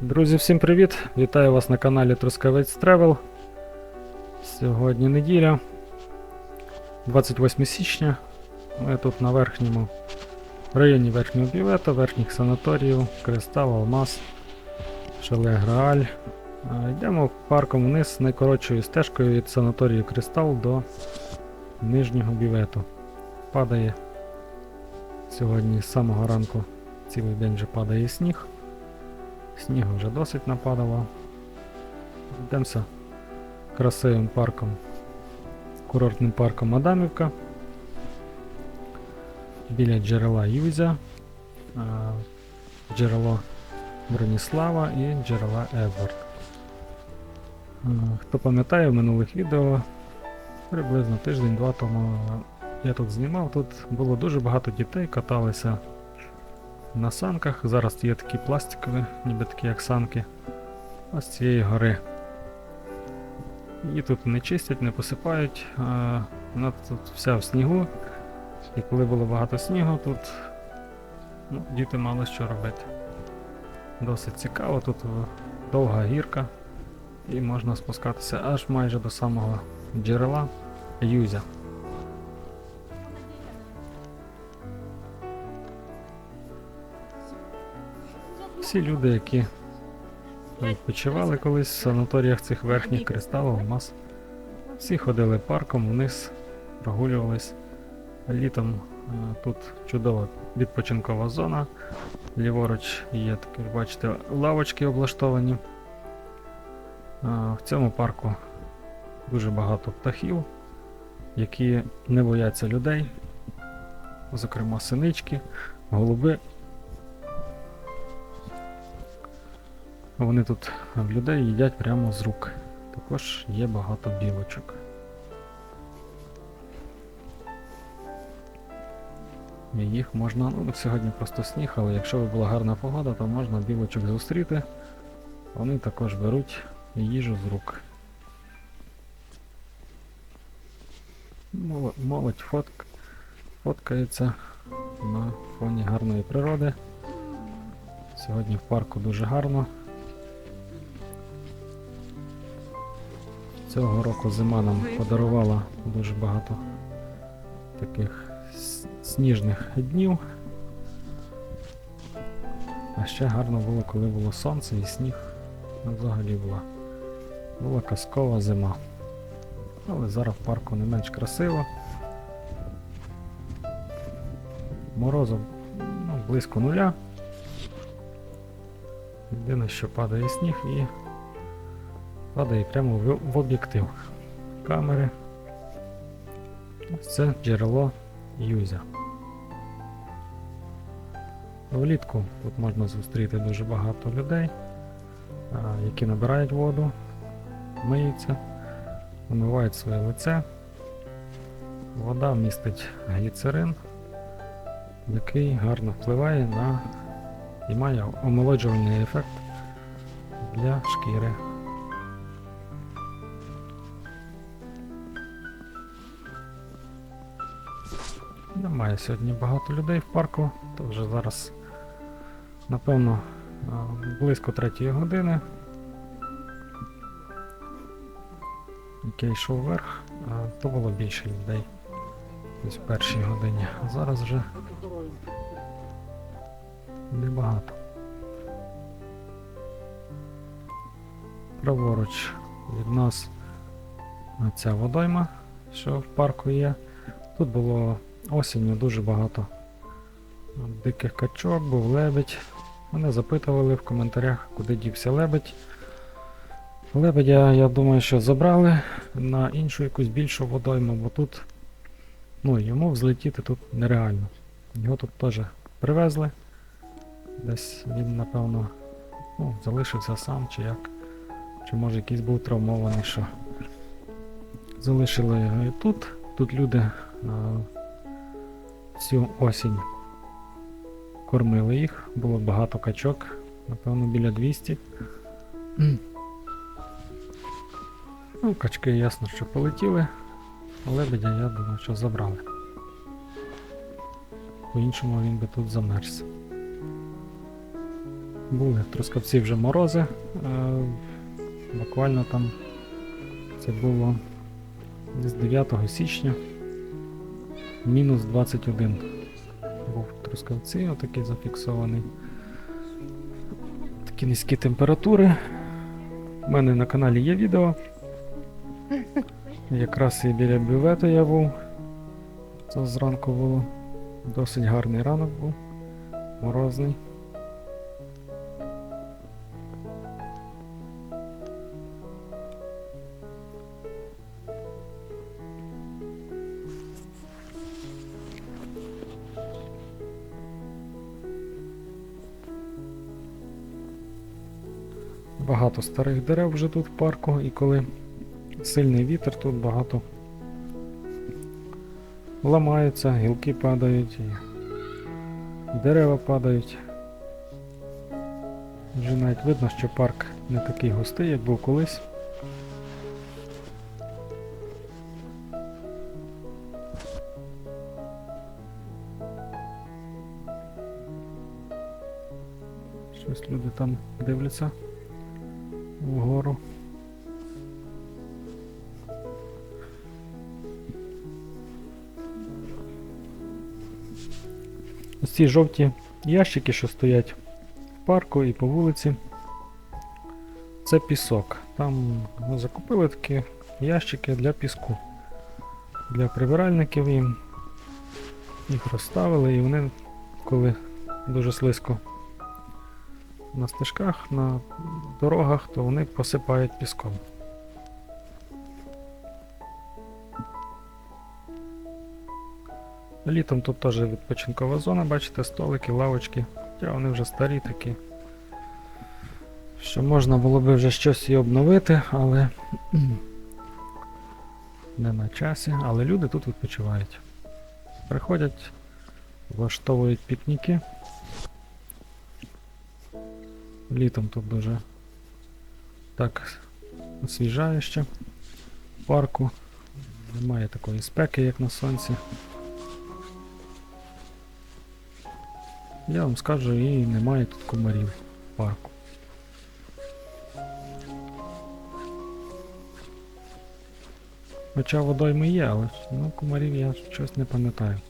Друзі, всім привіт! Вітаю вас на каналі Трускавець Тревел. Сьогодні неділя, 28 січня. Ми тут на верхньому районі верхнього бювета, верхніх санаторіїв, Кристал, Алмаз, Шале Грааль. Йдемо парком вниз найкоротшою стежкою від санаторію Кристал до нижнього бювету. Падає сьогодні з самого ранку цілий день вже падає сніг. Снігу вже досить нападало. Йдемося красивим парком, курортним парком Адамівка. Біля джерела Юзя, а, джерело Броніслава і джерела Едвард. Хто пам'ятає в минулих відео, приблизно тиждень-два тому я тут знімав, тут було дуже багато дітей, каталися на санках. Зараз є такі пластикові, ніби такі як санки. Ось цієї гори. Її тут не чистять, не посипають. а Вона тут вся в снігу. І коли було багато снігу, тут ну, діти мали що робити. Досить цікаво, тут довга гірка і можна спускатися аж майже до самого джерела Юзя. Всі люди, які відпочивали колись в санаторіях цих верхніх кристалів, мас, всі ходили парком вниз, прогулювались. Літом е, тут чудова відпочинкова зона. Ліворуч є такі, бачите, лавочки облаштовані. Е, В цьому парку дуже багато птахів, які не бояться людей, зокрема синички, голуби. Вони тут в людей їдять прямо з рук. Також є багато білочок. І їх можна, ну сьогодні просто сніг, але якщо була гарна погода, то можна білочок зустріти. Вони також беруть їжу з рук. Молодь, фотк, фоткається на фоні гарної природи. Сьогодні в парку дуже гарно. Цього року зима нам подарувала дуже багато таких сніжних днів. А ще гарно було, коли було сонце і сніг. Ну, Взагалі була, була казкова зима. Але зараз в парку не менш красиво. Морозу ну, близько нуля. Єдине, що падає сніг і падає прямо в, об'єктив камери. Ось Це джерело Юзя. Влітку тут можна зустріти дуже багато людей, які набирають воду, миються, вимивають своє лице. Вода містить гліцерин, який гарно впливає на і має омолоджувальний ефект для шкіри. Немає сьогодні багато людей в парку, то вже зараз, напевно, а, близько третьої години. Як я йшов вверх, то було більше людей. Десь в першій годині. А зараз вже небагато. Праворуч від нас ця водойма, що в парку є. Тут було осінню дуже багато диких качок, був лебедь. Мене запитували в коментарях, куди дівся лебедь. Лебедя, я думаю, що забрали на іншу якусь більшу водойму, бо тут ну, йому взлетіти тут нереально. Його тут теж привезли. Десь він, напевно, ну, залишився сам чи як. Чи може якийсь був травмований, що залишили його і тут. Тут люди а, цю осінь кормили їх, було багато качок, напевно, біля 200. Ну, качки ясно, що полетіли, лебедя, я думаю, що забрали. По-іншому він би тут замерз. Були Трускавці вже морози. Е, буквально там це було десь 9 січня. Мінус 21 був Трускавці, отакий зафіксований. Такі низькі температури. У мене на каналі є відео. Якраз і біля бювету я був. Це зранку було. Досить гарний ранок був. Морозний. Багато старих дерев вже тут в парку, і коли сильний вітер, тут багато ламаються, гілки падають, і дерева падають. Вже навіть видно, що парк не такий густий, як був колись. Щось люди там дивляться вгору. Ось ці жовті ящики, що стоять в парку і по вулиці. Це пісок. Там ми закупили такі ящики для піску. Для прибиральників їм. Їх розставили і вони, коли дуже слизько на стежках, на дорогах, то вони посипають піском. Літом тут теж відпочинкова зона, бачите, столики, лавочки. Хоча вони вже старі такі. Що можна було би вже щось і обновити, але не на часі. Але люди тут відпочивають. Приходять, влаштовують пікніки. Літом тут дуже так освіжає ще в парку. Немає такої спеки, як на сонці. Я вам скажу, і немає тут комарів в парку. Хоча водойми є, але ну, комарів я щось не пам'ятаю.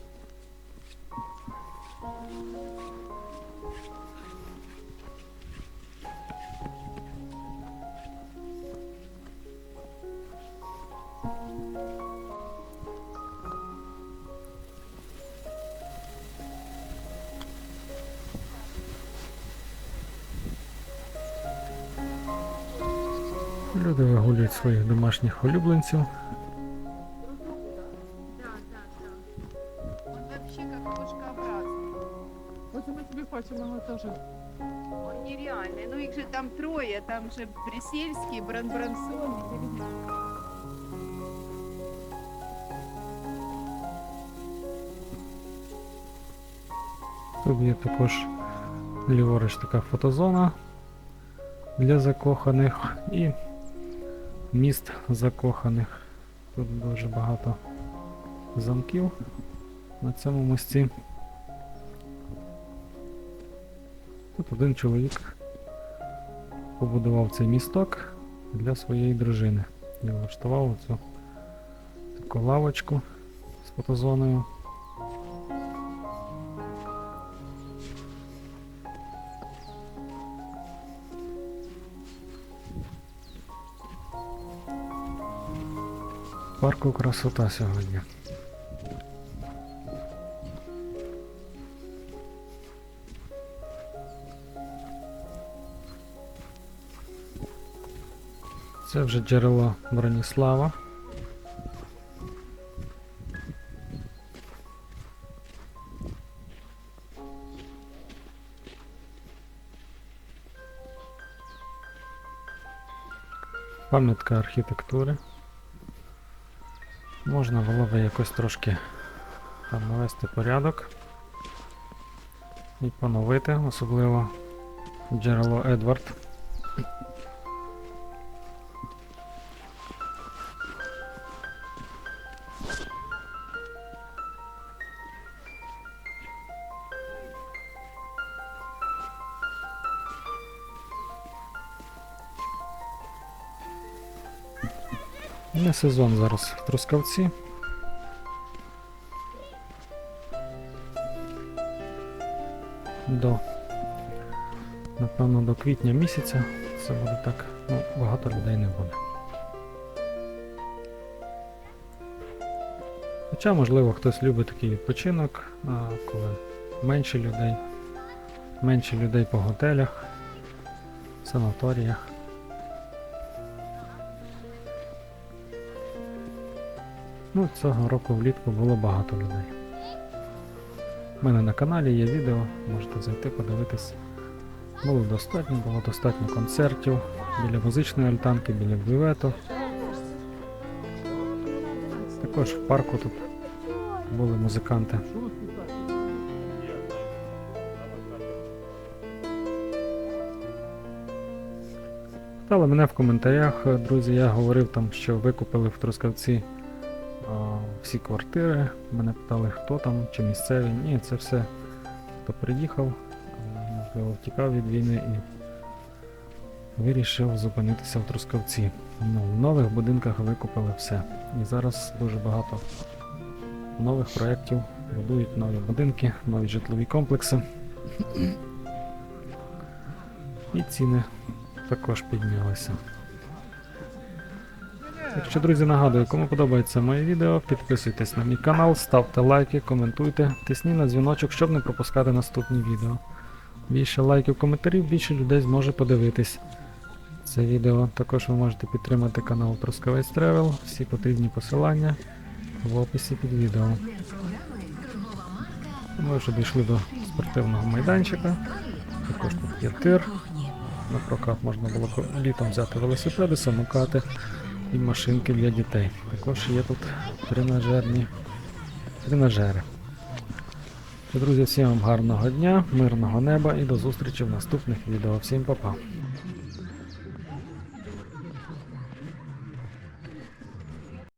Люди вигулюють своїх домашніх улюбленців. Ну их же там трое. Там же Бресельский, Бранбрансон. Тут є також ліворуч така фотозона для закоханих і міст закоханих. Тут дуже багато замків на цьому мості. Тут один чоловік побудував цей місток для своєї дружини. І влаштував цю таку лавочку з фотозоною. Парку красота сьогодні. Це вже джерело Броніслава. Пам'ятка архітектури. Можна було би якось трошки там навести порядок і поновити, особливо джерело Едвард. Не сезон зараз в Трускавці. До, напевно, до квітня місяця це буде так. Ну, багато людей не буде. Хоча, можливо, хтось любить такий відпочинок, коли менше людей, менше людей по готелях, санаторіях. Ну, цього року влітку було багато людей. У мене на каналі є відео, можете зайти подивитись. Було достатньо, було достатньо концертів біля музичної альтанки, біля бювету. Також в парку тут були музиканти. Питали мене в коментарях, друзі, я говорив там, що викупили в Трускавці всі квартири. Мене питали, хто там, чи місцеві. Ні, це все, хто приїхав, е, можливо, втікав від війни і вирішив зупинитися в Трускавці. Ну, в нових будинках викупили все. І зараз дуже багато нових проєктів, будують нові будинки, нові житлові комплекси. І ціни також піднялися. Якщо, друзі, нагадую, кому подобається моє відео, підписуйтесь на мій канал, ставте лайки, коментуйте, тисніть на дзвіночок, щоб не пропускати наступні відео. Більше лайків, коментарів, більше людей зможе подивитись це відео. Також ви можете підтримати канал Трускавець Travel, всі потрібні посилання в описі під відео. Ми вже дійшли до спортивного майданчика. Також тут є тир. На прокат можна було літом взяти велосипеди, самокати і машинки для дітей. Також є тут тренажерні тренажери. Друзі, всім вам гарного дня, мирного неба і до зустрічі в наступних відео. Всім па-па.